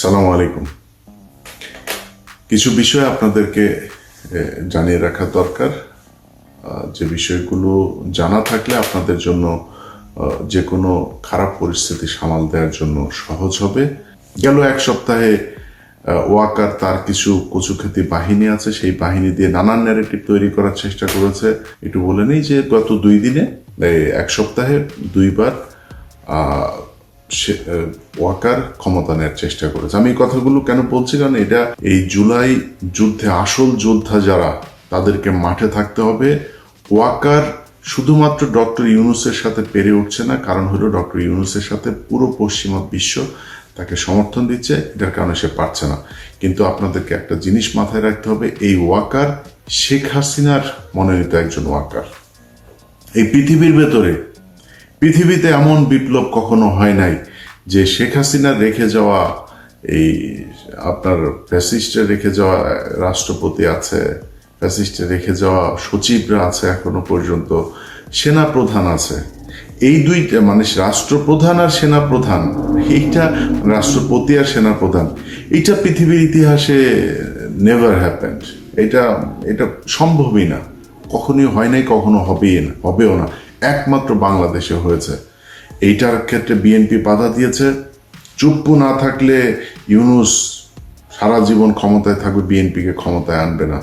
সালাম আলাইকুম। কিছু বিষয় আপনাদেরকে জানিয়ে রাখা দরকার। যে বিষয়গুলো জানা থাকলে আপনাদের জন্য যে কোনো খারাপ পরিস্থিতি সামাল দেওয়ার জন্য সহজ হবে। গেল এক সপ্তাহে ওয়াকার তার কিছু কচুখ্যাতি বাহিনী আছে, সেই বাহিনী দিয়ে নানান ন্যারেটিভ তৈরি করার চেষ্টা করেছে। একটু বলে নেই যে গত দুই দিনে এক সপ্তাহে দুইবার ওয়াকার ক্ষমতা নেওয়ার চেষ্টা করেছে। আমি এই কথাগুলো কেন বলছি? কারণ এটা এই জুলাই যুদ্ধে আসল যোদ্ধা যারা, তাদেরকে মাঠে থাকতে হবে। ওয়াকার শুধুমাত্র ডক্টর ইউনুসের সাথে পেরে উঠছে না, কারণ হলো ডক্টর ইউনুসের সাথে পুরো পশ্চিমা বিশ্ব তাকে সমর্থন দিচ্ছে, এটার কারণে সে পারছে না। কিন্তু আপনাদেরকে একটা জিনিস মাথায় রাখতে হবে, এই ওয়াকার শেখ হাসিনার মনোনীত একজন ওয়াকার। এই পৃথিবীর ভেতরে পৃথিবীতে এমন বিপ্লব কখনো হয় নাই যে শেখ হাসিনা রেখে যাওয়া এই আপনার ফ্যাসিস্টে রেখে যাওয়া রাষ্ট্রপতি আছে, ফ্যাসিস্টে রেখে যাওয়া সচিবরা আছে এখনও পর্যন্ত সেনা প্রধান আছে। এই দুইটা মানে রাষ্ট্রপ্রধান আর সেনা প্রধান এইটা রাষ্ট্রপতি আর সেনা প্রধান এইটা পৃথিবীর ইতিহাসে নেভার হ্যাপেন্ড এটা এটা সম্ভবই না। কখনোই হয় নাই, কখনো হবেই না, হবেও না। একমাত্র বাংলাদেশে হয়েছে। এইটার ক্ষেত্রে বিএনপি বাধা দিয়েছে। চুপ্পু না থাকলে ইউনুস সারা জীবন ক্ষমতায় থাকবে, বিএনপিকে ক্ষমতায় আনবে না।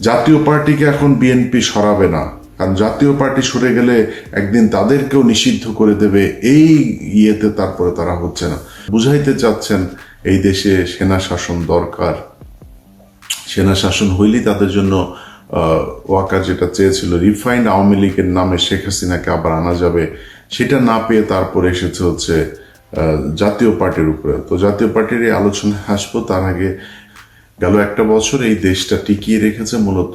জাতীয় পার্টিকে এখন বিএনপি সরাবে না। কারণ জাতীয় পার্টি সরে গেলে একদিন তাদেরকেও নিষিদ্ধ করে দেবে, এই ইয়েতে তারপরে তারা হচ্ছে না। বুঝাইতে চাচ্ছেন, এই দেশে সেনা শাসন দরকার। সেনা শাসন হইলেই তাদের জন্য ওয়াকার যেটা চেয়েছিল রিফাইন্ড আওয়ামী লীগের নামে শেখ হাসিনাকে আবার আনা যাবে, সেটা না পেয়ে তারপরে এসেছে হচ্ছে জাতীয় পার্টির উপরে। তো জাতীয় পার্টির এই আলোচনায় আসব, তার আগে গেল একটা বছর এই দেশটা টিকিয়ে রেখেছে মূলত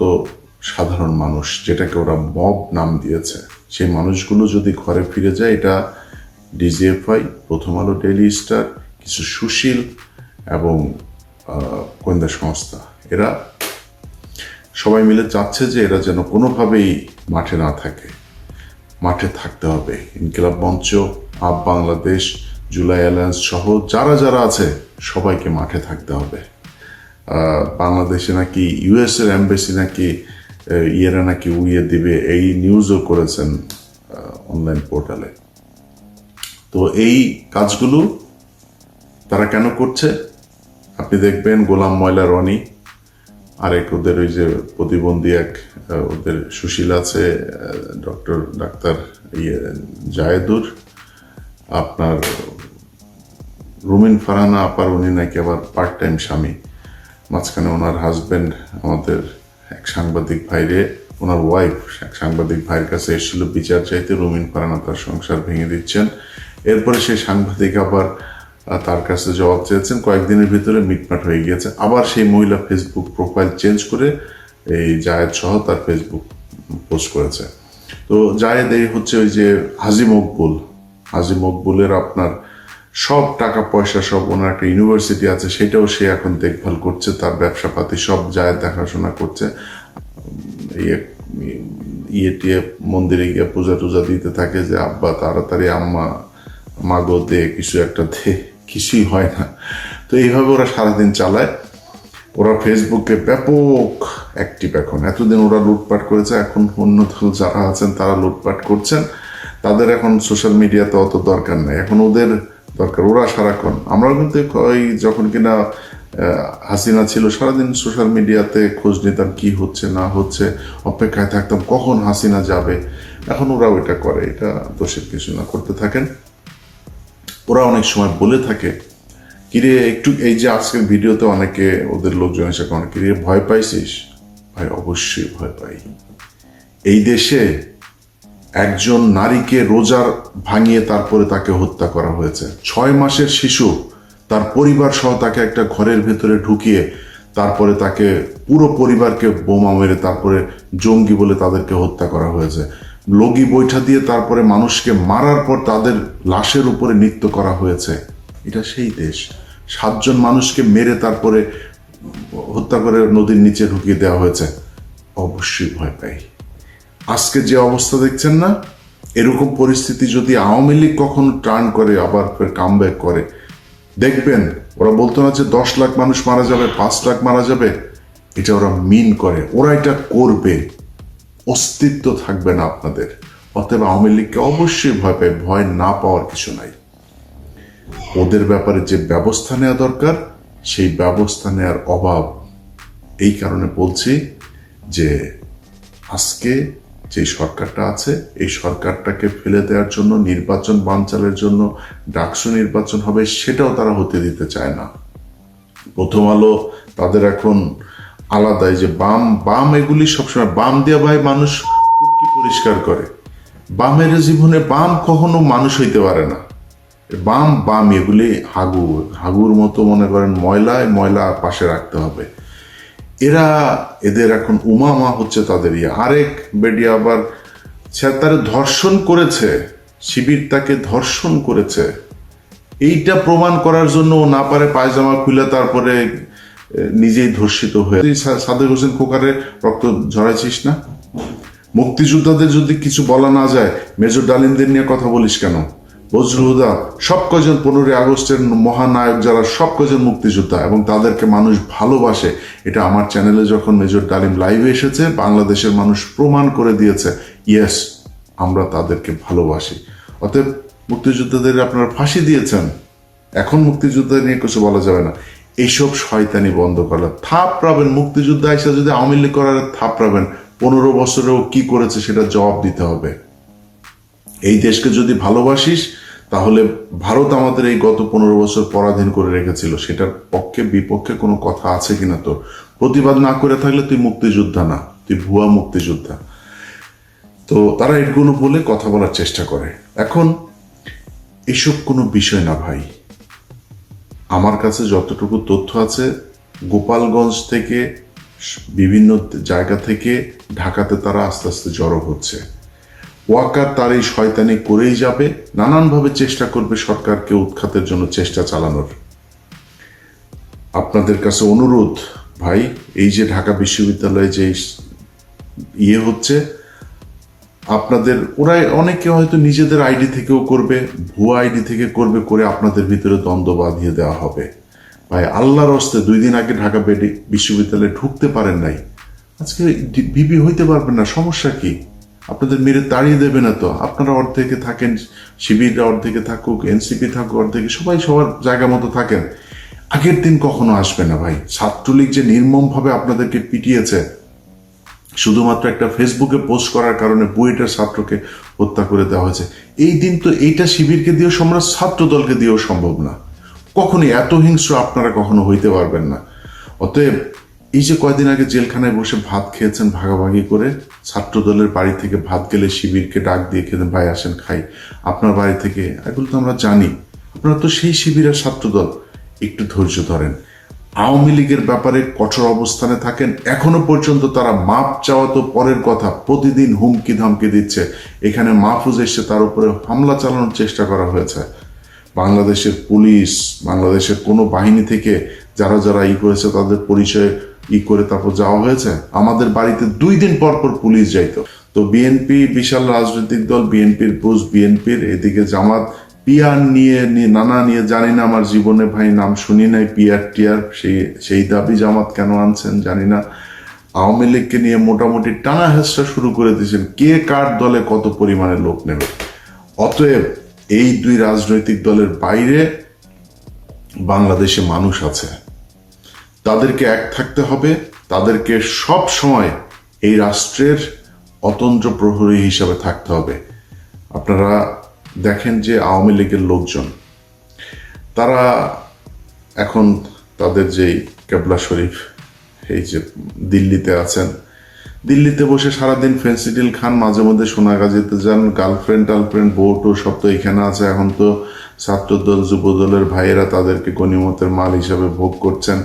সাধারণ মানুষ, যেটাকে ওরা মব নাম দিয়েছে। সেই মানুষগুলো যদি ঘরে ফিরে যায়, এটা ডিজিএফআই, প্রথম আলো ডেলি স্টার, কিছু সুশীল এবং গোয়েন্দা সংস্থা। এরা সবাই মিলে চাচ্ছে যে এরা যেন কোনোভাবেই মাঠে না থাকে। মাঠে থাকতে হবে। ইনকিলাব মঞ্চ, আপ বাংলাদেশ, জুলাই অ্যালায়েন্স সহ যারা যারা আছে, সবাইকে মাঠে থাকতে হবে। বাংলাদেশে নাকি ইউএস এর এম্বাসি নাকি ইয়েরা নাকি উইয়ে দিবে এই নিউজও করেছেন অনলাইন পোর্টালে। তো এই কাজগুলো তারা কেন করছে? আপনি দেখবেন গোলাম ময়লা রনি আরেক ওদের ওই যে প্রতিবন্ধী এক ওদের সুশীল আছে ডক্টর, ডাক্তার ইয়ে জায়েদুর। আপনার রুমিন ফারানা আপার, উনি নাকি আবার পার্ট টাইম স্বামী। মাঝখানে ওনার হাজবেন্ড আমাদের এক সাংবাদিক ভাইরে, ওনার ওয়াইফ এক সাংবাদিক ভাইয়ের কাছে এসেছিল বিচার চাইতে। রুমিন ফারানা তার সংসার ভেঙে দিচ্ছেন। এরপরে সেই সাংবাদিক আবার তার কাছে জবাব চেয়েছেন, কয়েকদিনের ভিতরে মিটমাট হয়ে গিয়েছে। আবার সেই মহিলা ফেসবুক প্রোফাইল চেঞ্জ করে এই জায়েদ সহ তার ফেসবুক পোস্ট করেছে। তো জায়েদ এই হচ্ছে ওই যে হাজি মকবুল। হাজি মকবুলের আপনার সব টাকা পয়সা সব ওনার একটা ইউনিভার্সিটি আছে, সেটাও সে এখন দেখভাল করছে, তার ব্যবসাপাতি সব যায় দেখাশোনা করছে। ইয়ে ইয়ে টিয়ে মন্দিরে গিয়ে পূজা টুজা দিতে থাকে যে, আব্বা, তাড়াতাড়ি আম্মা, মাগো দে, কিছু একটা দে। কিছুই হয় না। তো এইভাবে ওরা সারাদিন চালায়। ওরা ফেসবুকে ব্যাপক অ্যাক্টিভ এখন। এতদিন ওরা লুটপাট করেছে, এখন অন্য যারা আছেন তারা লুটপাট করছেন। তাদের এখন সোশ্যাল মিডিয়াতে অত দরকার নেই। এখন ওদের দরকার, ওরা সারাক্ষণ। আমরাও কিন্তু ওই যখন কিনা হাসিনা ছিল, সারাদিন সোশ্যাল মিডিয়াতে খোঁজ নিতাম কি হচ্ছে, না হচ্ছে, অপেক্ষায় থাকতাম কখন হাসিনা যাবে। এখন ওরাও এটা করে। এটা দোষের কিছু না, করতে থাকেন। ওরা অনেক সময় বলে থাকে, কিরে, একটু এই যে আজকের ভিডিওতে অনেকে ওদের লোকজন এসে অনেক কিরে, ভয় পাইছিস? ভাই, অবশ্যই ভয় পাই। এই দেশে একজন নারীকে রোজার ভাঙিয়ে তারপরে তাকে হত্যা করা হয়েছে। ছয় মাসের শিশু, তার পরিবার সহ তাকে একটা ঘরের ভেতরে ঢুকিয়ে তারপরে তাকে পুরো পরিবারকে বোমা মেরে তারপরে জঙ্গি বলে তাদেরকে হত্যা করা হয়েছে। লগি বৈঠা দিয়ে তারপরে মানুষকে মারার পর তাদের লাশের উপরে নৃত্য করা হয়েছে। এটা সেই দেশ। সাতজন মানুষকে মেরে তারপরে হত্যা করে নদীর নিচে ঢুকিয়ে দেওয়া হয়েছে। অবশ্যই ভয় পাই। আজকে যে অবস্থা দেখছেন না, এরকম পরিস্থিতি যদি আওয়ামী লীগ কখনো টার্ন করে, আবার ফের কাম করে, দেখবেন ওরা বলতো না যে দশ লাখ মানুষ মারা যাবে, পাঁচ লাখ মারা যাবে? এটা ওরা মিন করে। ওরা এটা করবে। অস্তিত্ব থাকবে না আপনাদের। অতএব আওয়ামী লীগকে অবশ্যই ভয় পায়, ভয় না পাওয়ার কিছু নাই। ওদের ব্যাপারে যে ব্যবস্থা নেওয়া দরকার, সেই ব্যবস্থা নেওয়ার অভাব। এই কারণে বলছি যে, আজকে যে সরকারটা আছে, এই সরকারটাকে ফেলে দেওয়ার জন্য, নির্বাচন বানচালের জন্য ডাকসু নির্বাচন হবে, সেটাও তারা হতে দিতে চায় না। প্রথম আলো তাদের এখন আলাদাই যে বাম বাম এগুলি সবসময়, বাম দিয়ে ভাই মানুষ কি পরিষ্কার করে। বামের জীবনে বাম কখনো মানুষ হইতে পারে না। বাম বাম এগুলি হাগু হাগুর মতো মনে করেন ময়লায় ময়লা পাশে রাখতে হবে। এরা এদের এখন উমামা হচ্ছে তাদের ইয়ে। আরেক বেডি আবার সে তারে ধর্ষণ করেছে, শিবির তাকে ধর্ষণ করেছে। এইটা প্রমাণ করার জন্য না পারে পায়জামা খুলে তারপরে নিজেই ধর্ষিত হয়ে সাদেক হোসেন খোকারে রক্ত ঝরাইছিস না? মুক্তিযোদ্ধাদের যদি কিছু বলা না যায়, মেজর ডালিমদের নিয়ে কথা বলিস কেন? বজরুহুদা সব কজন পনেরোই আগস্টের মহানায়ক যারা সব কজন মুক্তিযোদ্ধা এবং তাদেরকে মানুষ ভালোবাসে, এটা আমার চ্যানেলে যখন মেজর ডালিম লাইভে এসেছে, বাংলাদেশের মানুষ প্রমাণ করে দিয়েছে, ইয়েস, আমরা তাদেরকে ভালোবাসি। অতএব মুক্তিযোদ্ধাদের আপনারা ফাঁসি দিয়েছেন। এখন মুক্তিযোদ্ধা নিয়ে কিছু বলা যাবে না। এইসব শয়তানি বন্ধ করা থাপ পাবেন মুক্তিযুদ্ধ এসে যদি আওয়ামী লীগ করার থাপ পাবেন পনেরো বছরেও কি করেছে সেটা জবাব দিতে হবে। এই দেশকে যদি ভালোবাসিস, তাহলে ভারত আমাদের এই গত পনেরো বছর পরাধীন করে রেখেছিল। সেটার পক্ষে বিপক্ষে কোনো কথা আছে কিনা তোর? প্রতিবাদ না করে থাকলে তুই মুক্তিযোদ্ধা না, তুই ভুয়া মুক্তিযোদ্ধা। তো তারা এগুলো বলে কথা বলার চেষ্টা করে। এখন এসব কোনো বিষয় না ভাই। আমার কাছে যতটুকু তথ্য আছে, গোপালগঞ্জ থেকে বিভিন্ন জায়গা থেকে ঢাকাতে তারা আস্তে আস্তে জড়ো হচ্ছে। ওয়াকার তার এই শয়তানি করেই যাবে, নানানভাবে চেষ্টা করবে সরকারকে উৎখাতের জন্য চেষ্টা চালানোর। আপনাদের কাছে অনুরোধ, ভাই, এই যে ঢাকা বিশ্ববিদ্যালয়ে যে ইয়ে হচ্ছে আপনাদের ওরা অনেকে হয়তো নিজেদের আইডি থেকেও করবে, ভুয়া আইডি থেকে করবে, করে আপনাদের ভিতরে দ্বন্দ্ব বাঁধিয়ে দেওয়া হবে। ভাই, আল্লাহর হস্তে দুই দিন আগে ঢাকা বেডি বিশ্ববিদ্যালয়ে ঢুকতে পারেন নাই। আজকে বিবি হইতে পারবেন না, সমস্যা কি? আপনাদের মেরে তাড়িয়ে দেবে না তো? আপনারা অর্ধেকে থাকেন শিবির অর্ধেকে থাকুক, এনসিপি থাকুক, অর্ধেকে, সবাই সবার জায়গা মতো থাকেন। আগের দিন কখনো আসবে না ভাই। ছাত্রলীগ যে নির্মমভাবে আপনাদেরকে পিটিয়েছে শুধুমাত্র একটা ফেসবুকে পোস্ট করার কারণে বুয়েটের ছাত্রকে হত্যা করে দেওয়া হয়েছে। এই দিন তো এইটা শিবিরকে দিয়েও সম্রাট ছাত্র দলকে দিয়েও সম্ভব না। কখনই এত হিংস্র আপনারা কখনো হইতে পারবেন না। অতএব এই যে কয়দিন আগে জেলখানায় বসে ভাত খেয়েছেন ভাগাভাগি করে ছাত্র দলের বাড়ি থেকে ভাত গেলে শিবিরকে ডাক দিয়ে খেতেন ভাই আসেন, খাই। আপনার বাড়ি থেকে, এগুলো তো আমরা জানি। আপনারা তো সেই শিবিরের ছাত্র দল একটু ধৈর্য ধরেন। আওয়ামী লীগের ব্যাপারে কঠোর অবস্থানে থাকেন। এখনও পর্যন্ত তারা মাপ চাওয়া তো পরের কথা, প্রতিদিন হুমকি ধামকি দিচ্ছে। এখানে মাহফুজ এসে তার উপরে হামলা চালানোর চেষ্টা করা হয়েছে। বাংলাদেশের পুলিশ, বাংলাদেশের কোনো বাহিনী থেকে যারা যারা ই করেছে, তাদের পরিচয় ই করে তারপর যাওয়া হয়েছে। আমাদের বাড়িতে দুই দিন পর পর পুলিশ যাইতো। তো বিএনপি, বিশাল রাজনৈতিক দল, বিএনপির বুঝ, বিএনপির এদিকে জামাত পিয়ার নিয়ে নানা নিয়ে, জানি না আমার জীবনে ভাই নাম শুনি নাই, পিয়ার টিয়ার, সেই সেই দাবি জামাত কেন আনছেন জানি না। আওয়ামী লীগকে নিয়ে মোটামুটি টানা হেসটা শুরু করে দিয়েছেন। কে কার দলে কত পরিমাণে লোক নেবে? অতএব এই দুই রাজনৈতিক দলের বাইরে বাংলাদেশে মানুষ আছে। তাদেরকে এক থাকতে হবে, তাদেরকে সব সময় এই রাষ্ট্রের অতন্ত্র প্রহরী হিসাবে থাকতে হবে। আপনারা দেখেন যে আওয়ামী লীগের লোকজন, তারা এখন তাদের যেই কেবলা শরীফ, এই যে দিল্লিতে আছেন, দিল্লিতে বসে সারাদিন ফেন্সিডিল খান, মাঝে মধ্যে সোনাগাজিতে যান গার্লফ্রেন্ড টার্লফ্রেন্ড বউটো সব তো এখানে আছে। এখন তো ছাত্রদল, যুবদলের ভাইয়েরা তাদেরকে গণিমতের মাল হিসাবে ভোগ করছেন।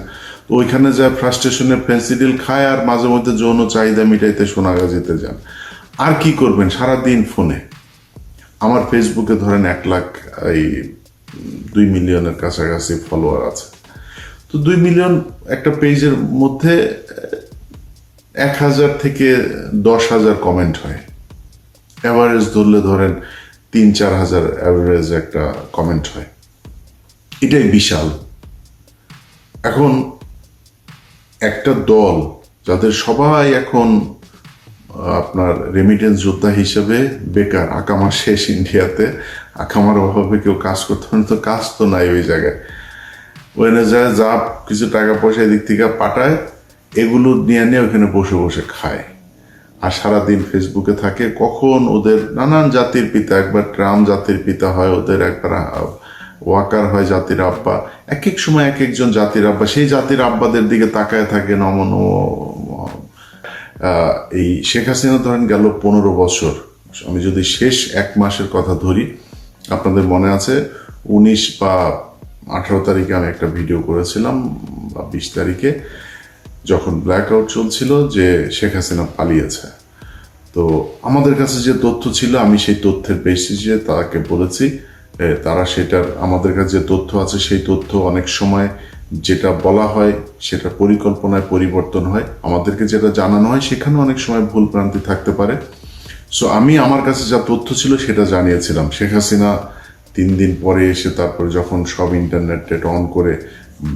তো ওইখানে যা ফ্রাস্ট্রেশনে ফেন্সিডিল খায় আর মাঝে মধ্যে যৌন চাহিদা মিটাইতে সোনাগাজিতে যান। আর কি করবেন? সারাদিন ফোনে। আমার ফেসবুকে ধরেন এক লাখ, এই, দুই মিলিয়নের কাছাকাছি ফলোয়ার আছে। তো দুই মিলিয়ন একটা পেজের মধ্যে এক হাজার থেকে দশ হাজার কমেন্ট হয়। অ্যাভারেজ ধরলে ধরেন তিন, চার হাজার অ্যাভারেজ একটা কমেন্ট হয়। এটাই বিশাল। এখন একটা দল, যাদের সবাই এখন আপনার রেমিটেন্স যোদ্ধা হিসেবে বেকার। আকামা শেষ ইন্ডিয়াতে। আকামার অভাবে কেউ কাজ করতে পারে না, তো কাজ তো নাই ওই জায়গায়। ওখানে যায় যা কিছু টাকা পয়সা এদিক থেকে পাঠায় এগুলো নিয়ে নিয়ে ওখানে বসে বসে খায়। আর সারাদিন ফেসবুকে থাকে কখন ওদের নানান জাতির পিতা একবার ট্রাম জাতির পিতা হয় ওদের একবার ওয়াকার হয় জাতির আব্বা। এক এক সময় এক একজন জাতির আব্বা সেই জাতির আব্বাদের দিকে তাকায় থাকে নমন এই শেখ হাসিনা ধরেন গেল পনেরো বছর। আমি যদি শেষ এক মাসের কথা ধরি, আপনাদের মনে আছে, উনিশ বা আঠারো তারিখে আমি একটা ভিডিও করেছিলাম, বা বিশ তারিখে, যখন ব্ল্যাক আউট চলছিল যে শেখ হাসিনা পালিয়েছে। তো আমাদের কাছে যে তথ্য ছিল, আমি সেই তথ্যের বেসিসে তাকে বলেছি তারা সেটার, আমাদের কাছে যে তথ্য আছে, সেই তথ্য অনেক সময় যেটা বলা হয়, সেটা পরিকল্পনায় পরিবর্তন হয়। আমাদেরকে যেটা জানানো হয়, সেখানে অনেক সময় ভুল ভ্রান্তি থাকতে পারে। সো আমি আমার কাছে যা তথ্য ছিল, সেটা জানিয়েছিলাম। শেখ হাসিনা তিন দিন পরে এসে তারপরে যখন সব ইন্টারনেট অন করে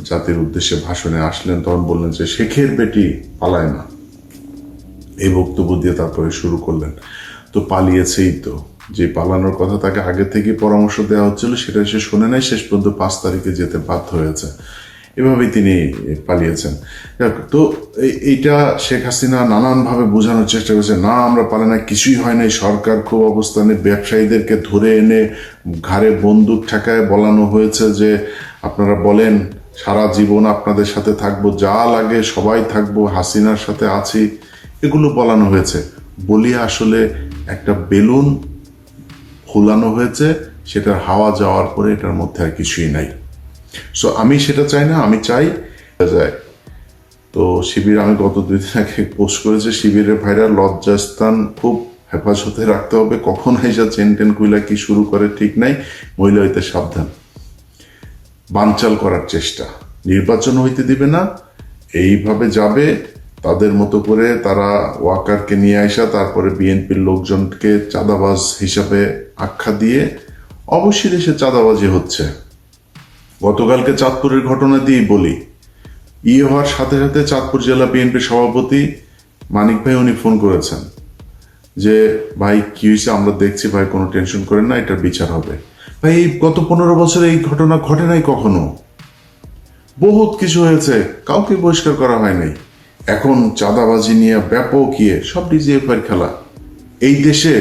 জাতির উদ্দেশ্যে ভাষণে আসলেন, তখন বললেন যে, শেখের বেটি পালায় না। এই বক্তব্য দিয়ে তারপরে শুরু করলেন। তো পালিয়েছেই তো। যে পালানোর কথা তাকে আগে থেকে পরামর্শ দেওয়া হচ্ছিল, সেটা সে শোনে নাই, শেষ পর্যন্ত পাঁচ তারিখে যেতে বাধ্য হয়েছে। এভাবেই তিনি পালিয়েছেন। তো এই- এইটা শেখ হাসিনা নানানভাবে বোঝানোর চেষ্টা করেছে, না, আমরা পালে না কিছুই হয় নাই। সরকার খুব অবস্থানে ব্যবসায়ীদেরকে ধরে এনে ঘাড়ে বন্দুক ঠেকায় বলানো হয়েছে যে, আপনারা বলেন, সারা জীবন আপনাদের সাথে থাকব, যা লাগে সবাই থাকব, হাসিনার সাথে আছি। এগুলো বলানো হয়েছে। বলিয়া আসলে একটা বেলুন ফুলানো হয়েছে, সেটার হাওয়া যাওয়ার পরে এটার মধ্যে আর কিছুই নাই। সো আমি সেটা চাই না, আমি চাই যায়। তো শিবির, আমি গত দুই দিন আগে পোস্ট করেছি, শিবিরের ভাইরা লজ্জাস্থান খুব হেফাজতে রাখতে হবে। কখন আইসা চেন টেন কুইলা কি শুরু করে ঠিক নাই, মহিলা হইতে সাবধান। বানচাল করার চেষ্টা। নির্বাচন হইতে দিবে না, এইভাবে যাবে, তাদের মতো করে তারা ওয়াকারকে নিয়ে আসা তারপরে বিএনপির লোকজনকে চাঁদাবাজ হিসাবে আখ্যা দিয়ে, অবশ্যই দেশে চাঁদাবাজি হচ্ছে। গতকালকে চাঁদপুরের ঘটনা দিয়েই বলি। ই হওয়ার সাথে সাথে চাঁদপুর জেলা বিএনপির সভাপতি মানিক ভাই উনি ফোন করেছেন যে, ভাই, কি হয়েছে? আমরা দেখছি ভাই, কোনো টেনশন করেন না এটার বিচার হবে। ভাই, এই গত পনেরো বছরে এই ঘটনা ঘটে নাই কখনো? বহুত কিছু হয়েছে, কাউকে বহিষ্কার করা হয় নাই। এখন চাঁদাবাজি নিয়ে ব্যাপক ইয়ে সব ডিজিএফ এর খেলা। এই দেশে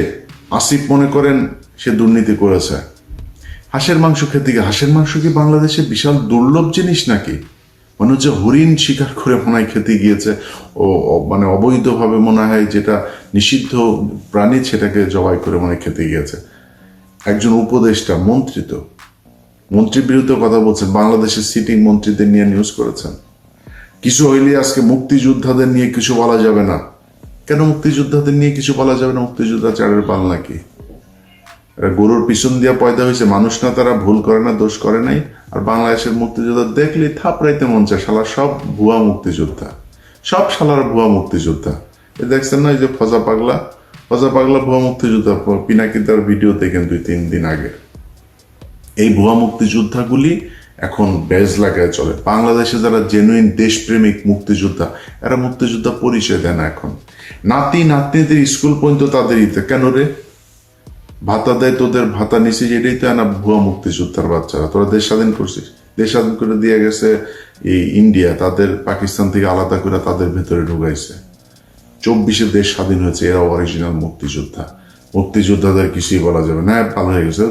আসিফ মনে করেন সে দুর্নীতি করেছে। হাঁসের মাংস খেতে গিয়ে, হাঁসের মাংস কি বাংলাদেশে বিশাল দুর্লভ জিনিস নাকি? মনে হচ্ছে হরিণ শিকার করে মনে হয় খেতে গিয়েছে। ও মানে অবৈধভাবে মনে হয় যেটা নিষিদ্ধ প্রাণী সেটাকে জবাই করে মনে খেতে গিয়েছে। একজন উপদেষ্টা, মন্ত্রী তো। মন্ত্রীর বিরুদ্ধে কথা বলছেন। বাংলাদেশের সিটিং মন্ত্রীদের নিয়ে নিউজ করেছেন। কিছু হইলে আজকে মুক্তিযোদ্ধাদের নিয়ে কিছু বলা যাবে না। কেন মুক্তিযোদ্ধাদের নিয়ে কিছু বলা যাবে না? মুক্তিযোদ্ধা চারের পাল নাকি? গরুর পিছন দিয়া পয়দা হয়েছে মানুষ না, তারা ভুল করে না, দোষ করে নাই। আর বাংলাদেশের মুক্তিযোদ্ধা দেখলে থাপড়াইতে মন চায়, শালা সব ভুয়া মুক্তিযোদ্ধা। সব শালার ভুয়া মুক্তিযোদ্ধা। এ দেখছেন না যে ফজা পাগলা? ফজা পাগলা ভুয়া মুক্তিযোদ্ধা, পিনাকি তার ভিডিও দেখেন দুই, তিন দিন আগে। এই ভুয়া মুক্তিযোদ্ধাগুলি এখন বেজ লাগায় চলে। বাংলাদেশে যারা জেনুইন দেশপ্রেমিক মুক্তিযোদ্ধা, এরা মুক্তিযোদ্ধা পরিচয় দেয় না এখন। নাতি, নাতনিদের স্কুল পর্যন্ত তাদের ইতে। কেন রে? ভাতা দেয় তোদের, ভাতা নিছিস এটাই তো না ভুয়া মুক্তিযোদ্ধার বাচ্চারা। তোরা দেশ স্বাধীন করছিস। দেশ স্বাধীন করে দিয়ে গেছে এই ইন্ডিয়া। তাদের পাকিস্তান থেকে আলাদা করে তাদের ভেতরে ঢুকাইছে। চব্বিশে দেশ স্বাধীন হয়েছে এরা অরিজিনাল মুক্তিযোদ্ধা। মুক্তিযোদ্ধাদের কিছুই বলা যাবে না। ভালো হয়ে গেছে।